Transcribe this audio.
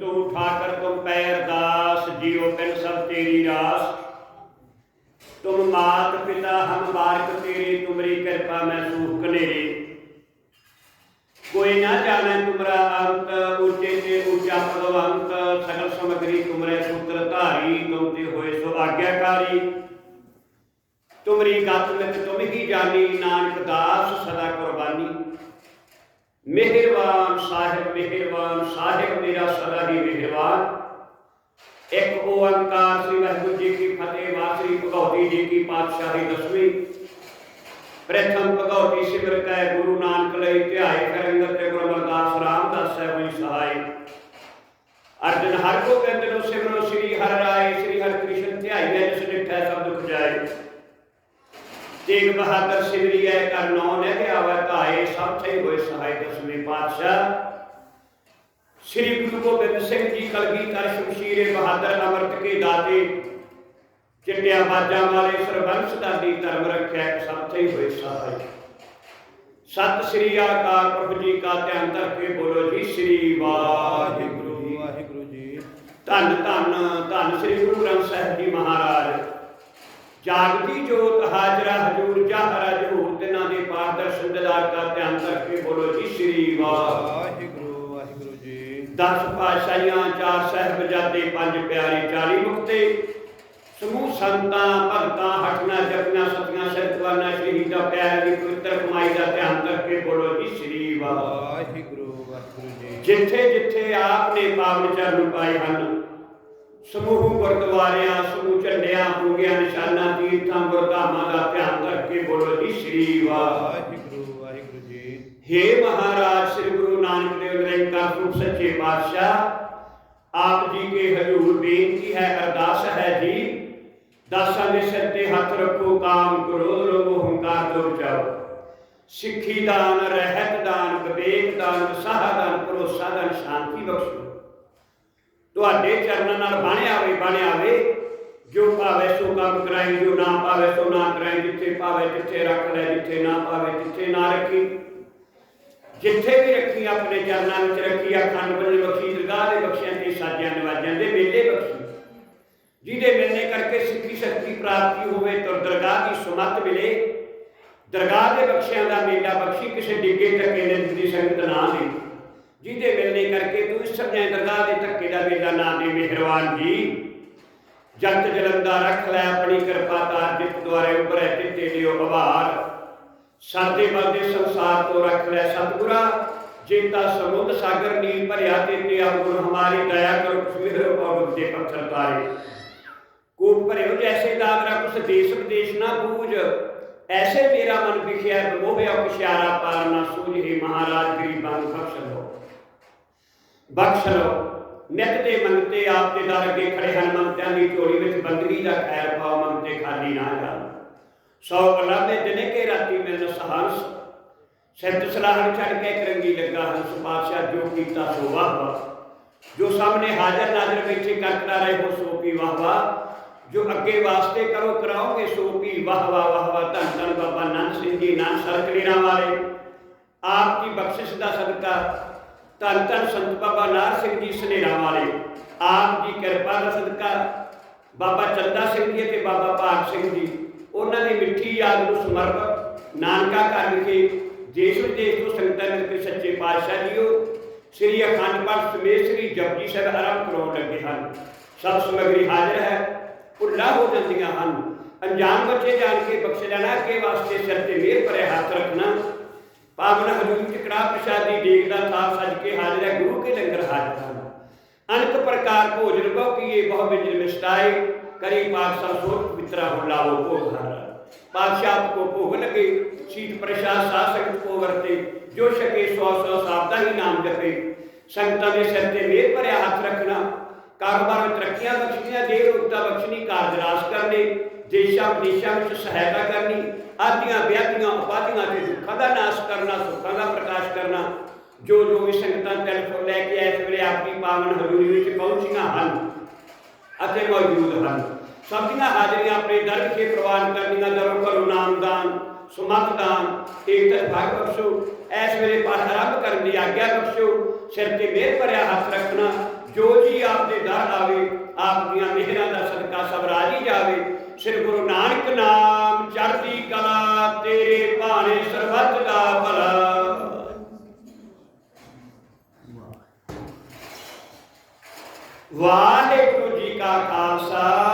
ਤੂੰ ਠਾਕਰ ਤੁਮ ਪੈਰ ਦਾਸ ਜੀਉ ਪਿਨ ਸਭ ਤੇਰੀ ਰਾਸ। ਤੁਮ ਮਾਤ ਪਿਤਾ ਹਮ ਬਾਰਕ ਤੇਰੀ, ਤੁਮਰੀ ਕਿਰਪਾ ਮੈਂ ਸੂਖ ਕਨੇਰੇ ਕੋਈ ਨਾ ਜਾਣੇ ਤੁਮਰਾ ਅੰਤ, ਉੱਚੇ ਤੇ ਉੱਚਾ ਭਗਵੰਤ, ਸਗਲ ਸਮਗਰੀ ਤੁਮਰੇ ਸੂਤਰ ਧਾਰੀ ਤੁਮ ਤੇ ਹੋਏ ਸੋ ਆਗਿਆਕਾਰੀ ਤੁਮਰੀ ਗਤ ਮਿਤ ਤੁਮ ਹੀ ਜਾਣੀ, ਨਾਨਕ ਦਾਸ ਸਦਾ ਕੁਰਬਾਨੀ। ਮਿਹਰਬਾਨ ਸਾਹਿਬ ਮਿਹਰਬਾਨ ਸਾਹਿਬ, ਮੇਰਾ ਸਦਾ ਹੀ ਮਿਹਰਬਾਨ। ਇੱਕ ਓੰਕਾਰ ਸ੍ਰੀ ਵਾਹਿਗੁਰੂ ਜੀ ਕੀ ਫਤਿਹ ਵਾਸਰੀ ਭਗਉਤੀ ਜੀ ਕੀ ਪਾਤਸ਼ਾਹੀ ਦਸਵੀਂ। ਪ੍ਰਥਮ ਭਗਉਤੀ ਸਿਮਰ ਕੈ, ਗੁਰੂ ਨਾਨਕ ਲਈ ਧਿਆਏ ਕਰੰਗਤ ਤੇ ਗੁਰੂ ਅਮਰਦਾਸ ਰਾਮਦਾਸ ਸਾਹਿਬ ਜੀ ਸਹਾਈ। ਅਰਜਨ ਹਰ ਕੋ ਕਹਿੰਦੇ ਨੂੰ ਸਿਮਰੋ, ਸ੍ਰੀ ਹਰਿ ਰਾਏ, ਸ੍ਰੀ ਹਰਿ ਕ੍ਰਿਸ਼ਨ ਧਿਆਈਐ ਜਿਸ ਡਿਠੈ ਸਭ ਦੁਖ ਜਾਏ ਤੇਗ ਬਹਾਦਰ ਸਿਮਰੀਐ ਕਰ ਨੌ ਨੇ ਤੇ ਆਵੈ ਧਾਏ ਸਭ ਥੇ ਹੋਏ ਸਹਾਈ ਦਸਵੇਂ ਪਾਤਸ਼ਾਹ। ਸ੍ਰੀ ਗੁਰੂ ਗੋਬਿੰਦ ਸਿੰਘ ਜੀ ਕਲਗੀਧਰ ਸ਼ਮਸ਼ੀਰੇ ਬਹਾਦਰ ਅੰਮ੍ਰਿਤ ਕੇ ਦਾਤੇ ਚਿੱਟਿਆਂ ਬਾਜਾਂ ਵਾਲੇ ਸਰਬੰਸ ਦਾ ਦੀ ਧਰਮ ਰੱਖਿਆ ਸਭ ਥੇ ਹੋਏ ਸਹਾਈ ਸਤਿ ਸ੍ਰੀ ਅਕਾਲ ਪ੍ਰਭੂ ਜੀ ਕਾ ਧਿਆਨ ਧਰ ਕੇ ਬੋਲੋ ਜੀ ਸ੍ਰੀ ਵਾਹਿਗੁਰੂ ਜੀ। ਵਾਹਿਗੁਰੂ ਜੀ। ਧੰਨ ਧੰਨ ਧੰਨ ਸ੍ਰੀ ਗੁਰੂ ਗ੍ਰੰਥ ਸਾਹਿਬ ਜੀ ਮਹਾਰਾਜ। ਜਾਗਦੀ ਜੋਤ ਹਾਜ਼ਰਾ ਹਜੂਰ ਜਾਹਰਾ ਜਹੂਰ ਤਿਨਾਂ ਦੇ ਪਾਰ ਦਰਸ਼ਨ ਦਿਦਾਰ ਦਾ ਧਿਆਨ ਕਰਕੇ ਬੋਲੋ ਜੀ ਸ੍ਰੀ ਵਾਹਿਗੁਰੂ। ਵਾਹਿਗੁਰੂ ਜੀ। ਦਸ ਪਾਤਸ਼ਾਹੀਆਂ ਚਾਰ ਸਹਿਬਜ਼ਾਦੇ ਪੰਜ ਪਿਆਰੇ ਚਾਲੀ ਮੁਕਤੇ। ਸਮੂਹ ਸੰਤਾਂ ਭਗਤਾਂ ਹਟਣਾ ਜਪਣਾ ਸਤਿਆਂ ਸਿਰਤਵਾਨਾ ਸ਼ਹੀਦਾਂ ਪਿਆਰ ਦੀ ਪਵਿੱਤਰ ਕਮਾਈ ਦਾ ਧਿਆਨ ਕਰਕੇ ਬੋਲੋ ਜੀ ਸ੍ਰੀ ਵਾਹਿਗੁਰੂ। ਵਾਹਿਗੁਰੂ ਜੀ। ਜਿੱਥੇ ਜਿੱਥੇ ਆਪ ਨੇ ਪਾਵਨ ਚਰਨ ਪਾਏ ਹਨ ਸਮੂਹ ਗੁਰਦੁਆਰਿਆਂ ਸਮੂਹ ਝੰਡਿਆਂ ਪੂਗਿਆਂ ਨਿਸ਼ਾਨਾਂ ਤੀਰਥਾਂ ਗੁਰਧਾਮਾਂ ਦਾ ਧਿਆਨ ਕਰਕੇ ਬੋਲੋ ਜੀ ਸ੍ਰੀ ਵਾਹਿਗੁਰੂ। ਵਾਹਿਗੁਰੂ ਜੀ। ਹੇ ਮਹਾਰਾਜ ਸ੍ਰੀ ਗੁਰੂ ਨਾਨਕ ਦੇਵ ਨਿਰੰਕਾਰ ਰੂਪ ਸੱਚੇ ਪਾਤਸ਼ਾਹ ਆਪ ਜੀ ਕੇ ਹਜ਼ੂਰ ਬੇਨਤੀ ਹੈ ਅਰਦਾਸ ਹੈ ਜੀ ਦਾਸਾਂ ਦੇ ਸਿਰ ਤੇ ਹੱਥ ਰੱਖੋ ਕਾਮ ਕ੍ਰੋਧ ਰੋਗ ਹੰਕਾਰ ਤੋਂ ਬਚਾਓ ਸਿੱਖੀ ਦਾਨ ਰਹਿਤ ਦਾਨ ਵਿਵੇਕ ਦਾਨ ਵਿਸਾਹ ਦਾਨ ਭਰੋਸਾ ਦਾਨ ਸ਼ਾਂਤੀ ਬਖਸ਼ੋ। ਤੁਹਾਡੇ ਚਰਨਾਂ ਨਾਲ ਬਾਣਿਆ ਆਵੇ ਬਾਣਿਆ ਆਵੇ ਜੋ ਭਾਵੇ ਸੋ ਕੰਮ ਕਰਾਈ ਜੋ ਨਾ ਪਾਵੇ ਸੋ ਨਾ ਕਰਾਈ, ਜਿੱਥੇ ਪਾਵੇ ਜਿੱਥੇ ਰੱਖ ਲੈ, ਜਿੱਥੇ ਨਾ ਪਾਵੇ ਜਿੱਥੇ ਨਾ ਰੱਖੀ। ਜਿੱਥੇ ਵੀ ਰੱਖੀ, ਆਪਣੇ ਚਰਨਾਂ ਵਿੱਚ ਰੱਖੀ ਅਖੰਡ ਬਲੀ ਬਖਸ਼ੀ, ਦਰਗਾਹ ਦੇ ਬਖਸ਼ਿਆਂ ਤੇ ਸਾਜਿਆਂ ਨਿਵਾਜਿਆਂ ਦੇ ਮੇਲੇ ਬਖਸ਼ੀ। ਜਿਹਦੇ ਮਿਲਣੇ ਕਰਕੇ ਸਿੱਖੀ ਸ਼ਕਤੀ ਪ੍ਰਾਪਤੀ ਹੋਵੇ, ਤਾਂ ਦਰਗਾਹ ਦੀ ਸੁਮਤ ਮਿਲੇ। ਦਰਗਾਹ ਦੇ ਬਖਸ਼ਿਆਂ ਦਾ ਮੇਲਾ ਬਖਸ਼ੀ, ਕਿਸੇ ਡਿੱਗੇ ਧੱਕੇ ਨੇ ਦੀ ਸੰਗਤ ਨਾ ਦੇ ਜਿਹਦੇ ਮਿਲਣੇ ਕਰਕੇ ਤੂੰ ਇਸ ਸਮਝੇ ਦਰਗਾਹ ਦੇ ਧੱਕੇ ਦਾ ਮੇਲਾ ਨਾ ਦੇ ਮਿਹਰਬਾਨ ਜੀ। ਜਗਤ ਜਲੰਦਾ ਰੱਖ ਲੈ ਆਪਣੀ ਕਿਰਪਾ ਤਾਰ ਜਿਤ ਦੁਆਰੇ ਉਭਰੇ ਚਿੱਤੇ ਦਿਓ ਆਭਾਰ। ਸਾਦੇ ਬਲਦੇ ਸੰਸਾਰ ਤੋਂ ਰੱਖ ਲੈ ਸਤਿਗੁਰਾ। ਜੇਤਾ ਸਮੁੰਦ ਸਾਗਰ ਨੀਲ ਭਰਿਆ ਤੇ ਤੇ ਗੁਣ ਹਮਾਰੀ ਦਇਆ ਕਰੋ, ਕਸ਼ਮੀਰ ਪੌੜ ਦੇ ਪੱਥਰ ਤਾਰੇ ਕੂਪ ਭਰਿਓ ਜੈਸੇ ਦਾਦਰਾ ਕੁਛ ਦੇਸ਼ ਵਿਦੇਸ਼ ਨਾ ਬੂਝ। ਐਸੇ ਮੇਰਾ ਮਨ ਵਿਖਿਆ ਮੋਹਿਆ ਕੁਸ਼ਿਆਰਾ ਪਾਰ ਨਾ ਸੂਝੇ ਮਹਾਰਾਜ, ਗਰੀਬਾਂ ਨੂੰ ਬਖਸ਼ ਲਓ। ਬਖਸ਼ ਲਓ। ਨਿਤ ਦੇ ਮੰਗਤੇ ਆਪ ਦੇ ਦਰ ਅੱਗੇ ਖੜੇ ਹਨ ਮੰਗਤਿਆਂ ਦੀ ਝੋਲੀ ਵਿੱਚ ਬੰਦਗੀ ਦਾ ਖੈਰ ਪਾਓ ਮੰਗਤੇ ਖਾਲੀ ਨਾ ਜਾਣ ਸੌ ਕਲਾਮੇ ਦਿਨੇ ਕੇ ਰਾਤੀ ਮਿਲਨ ਸਹੰਸ। ਸਿੱਧ ਸਲਾਹਣ ਛੱਡ ਕੇ ਕਰੰਗੀ ਲੱਗਾ ਹੰਸ ਪਾਤਸ਼ਾਹ ਜੋ ਕੀਤਾ ਸੋ ਵਾਹ ਵਾਹ। ਜੋ ਸਾਹਮਣੇ ਹਾਜ਼ਰ ਨਾਜ਼ਰ ਬੈਠੇ ਕਰਤਾ ਰਹੇ ਹੋ ਸੋ ਕੀ ਵਾਹ ਵਾਹ। ਜੋ ਅੱਗੇ ਵਾਸਤੇ ਕਰੋ ਕਰਾਓਗੇ ਸੋ ਕੀ ਵਾਹ ਵਾਹ ਵਾਹ ਵਾਹ। ਧੰਨ ਧੰਨ ਬਾਬਾ ਨਾਨਕ ਸਿੰਘ ਜੀ, ਨਾਨਕ ਸਰਕਲੀਆਂ ਵਾਲੇ। ਆਪ ਦੀ ਬਖਸ਼ਿਸ਼ ਦਾ ਸਦਕਾ ਧੰਨ ਧੰਨ ਸੰਤ ਬਾਬਾ ਨਾਰ ਸਿੰਘ ਜੀ ਸਨੇਰਾ ਵਾਲੇ, ਆਪ ਦੀ ਕਿਰਪਾ ਦਾ ਸਦਕਾ ਬਾਬਾ ਚੰਦਾ ਸਿੰਘ ਜੀ ਤੇ ਬਾਬਾ ਭਾਗ ਸਿੰਘ ਜੀ, ਉਹਨਾਂ ਦੀ ਮਿੱਠੀ ਯਾਦ ਨੂੰ ਸਮਰਪਿਤ ਨਾਨਕਾ ਘਰ ਵਿਖੇ ਦੇਸ਼ ਵਿਦੇਸ਼ ਤੋਂ ਸੰਗਤਾਂ ਮਿਲ ਸੱਚੇ ਪਾਤਸ਼ਾਹ ਜੀਓ, ਸ੍ਰੀ ਅਖੰਡ ਪਾਠ ਸਮੇਤ ਸ੍ਰੀ ਜਪਜੀ ਸਾਹਿਬ ਆਰੰਭ ਕਰਾਉਣ ਲੱਗੇ ਹਨ। ਸਭ ਸਮਗਰੀ ਹਾਜ਼ਰ ਹੈ, ਭੁੱਲਾ ਹੋ ਜਾਂਦੀਆਂ ਹਨ। ਅਣਜਾਣ ਬੱਚੇ ਜਾਣ ਕੇ ਬਖਸ਼ ਲੈਣਾ ਕੇ ਵਾਸਤੇ ਸਿਰ ਤੇ ਮਿਹਰ ਭਰੇ ਹੱਥ ਰੱਖਣਾ ਪਾਵਨ ਹਜੂਰ ਟਿਕੜਾ ਪ੍ਰਸ਼ਾਦੀ ਦੇਗ ਦਾ ਥਾਲ ਸਜ ਕੇ ਹਾਜ਼ਰ ਹੈ, ਗੁਰੂ ਕੇ ਲੰਗਰ ਹਾਜ਼ਰ ਹਨ। ਅਨੇਕ ਪ੍ਰਕਾਰ ਭੋਜਨ ਬਹੁ ਕੀਏ, ਬਹੁ ਵਿਜਨ ਮਿਸ਼ਟਾਏ, ਕਰੀ ਪਾਤਸ਼ਾਹ ਸੋਤ ਪਿਤਰਾ ਹੋ ਲਾਵੋ ਭੋਗ ਹਰ ਪਾਤਸ਼ਾਹ ਕੋ ਭੋਗ ਲਗੇ, ਸੀਤ ਪ੍ਰਸ਼ਾਦ ਸਾਧ ਕੋ ਵਰਤੇ, ਜੋ ਛਕੇ ਸੌ ਸੌ ਸਾਬਦਾ ਹੀ ਨਾਮ ਜਪੇ। ਸੰਗਤਾਂ ਦੇ ਸਿਰ ਤੇ ਮਿਹਰ ਭਰਿਆ ਹੱਥ ਰੱਖਣਾ, ਕਾਰੋਬਾਰ ਵਿੱਚ ਤਰੱਕੀਆਂ ਬਖਸ਼ੀਆਂ ਦੇ ਰੋਗਤਾ ਬਖਸ਼ਣੀ ਕਾਰਜ ਰਾਸ ਕਰਨੇ دیشہ مدیشہ وچ سہایتا کرنی آدیاں بیادیاں آبادیاں تے دکھا دا ناس کرنا سکھا دا پرکاش کرنا جو جو بھی سنگتاں تلفو لے کے اس ویلے اپنی پاون حضوری وچ پہنچیاں ہن اتے موجود ہن سب دیاں حاضریاں اپنے در کے پروان کرنیاں درو کرو نام دان سمت دان ایک بخشو اس ویلے پاس رب آگیا بخشو سر تے میر پریا ہاتھ رکھنا جو جی آپ دے در آوے آپ دیاں مہراں دا صدقہ سب جاوے ਸ੍ਰੀ ਗੁਰੂ ਨਾਨਕ ਨਾਮ ਚੜ੍ਹਦੀ ਕਲਾ, ਤੇਰੇ ਭਾਣੇ ਸਰਬੱਤ ਦਾ ਭਲਾ। ਵਾਹਿਗੁਰੂ ਜੀ ਕਾ ਖਾਲਸਾ।